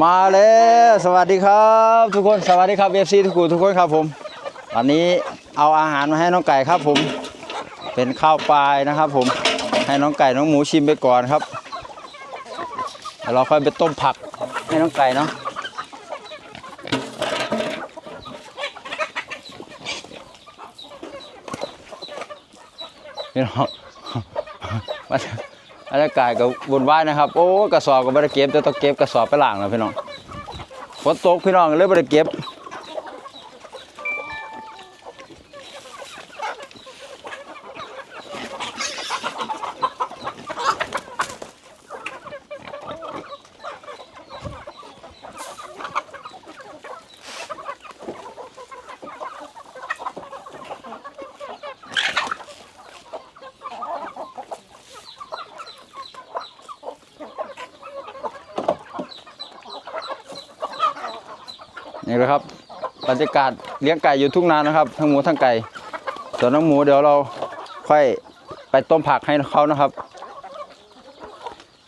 มาแล้วสวัสดีครับทุกคนสวัสดีครับเอฟซีทุกคนทุกคนครับผมวันนี้เอาอาหารมาให้น้องไก่ครับผม เป็นข้าวปลายนะครับ ผมให้น้องไก่น้องหมูชิมไปก่อนครับเดี๋ยวเราค่อยไปต้มผักให้น้องไก่เนาะพี่น้อง บรรยากาศก็บนวายนะครับ โอ้กระสอบก็ไม่ได้เก็บจะต้องเก็บกระสอบไปล่างแล้วพี่น้องฝนตกพี่น้องเลยไม่ได้เก็บ นี่แหละครับบรรยากาศเลี้ยงไก่อยู่ทุ่งนานะครับ ทั้งหมูทั้งไก่ส่วนน้องหมูเดี๋ยวเราค่อยไปต้มผักให้เขานะครับ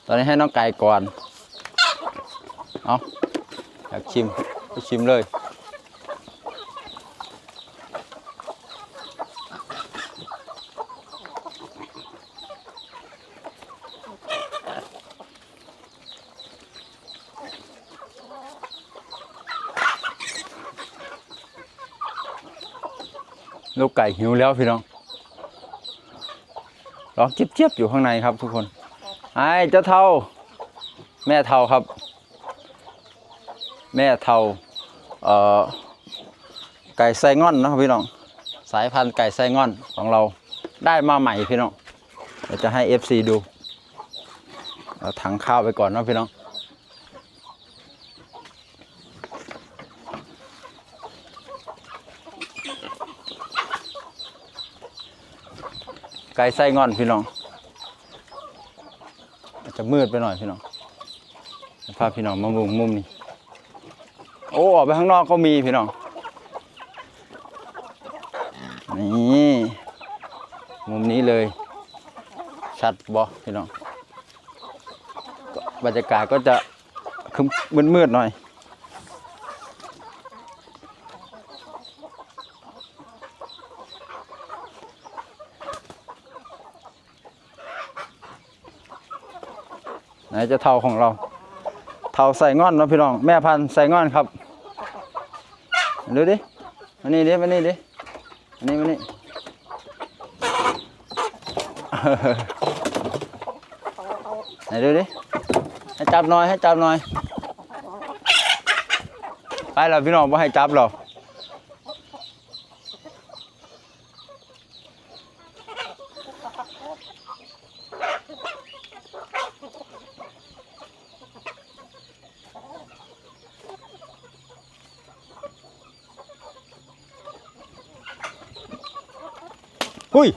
ตอนนี้ให้น้องไก่ก่อนเอาอยากชิมไปชิมเลย ลูกไก่หิวแล้วพี่น้องร้องเจี๊ยบๆอยู่ข้างในครับทุกคนไอ้เจ้าเท่า แม่เท่าครับ แม่เท่าเอ่อไก่ไซง่อนนะครับพี่น้อง สายพันธุ์ไก่ไซง่อนของเราได้มาใหม่พี่น้องเดี๋ยวจะให้ FC ดูเอาถังข้าวไปก่อนนะพี่น้อง ไก่ไส้งอนพี่น้องอาจจะมืดไปหน่อยพี่น้องพาพี่น้องมามุมมุมนี้โอ้ออกไปข้างนอกก็มีพี่น้องนี่มุมนี้เลย ชัดบอพี่น้องบรรยากาศก็จะคึมมืดๆหน่อย ไหนจะเท่าของเรา เท่าใส่งอนนะพี่น้อง แม่พันธุ์ใส่งอนครับดูดิมานี่ดิมานี่ดิมานี่มานี่ไหนดูดิ ให้จับหน่อย ให้จับหน่อย ไปแล้วพี่น้องว่าให้จับเราหุ้ ย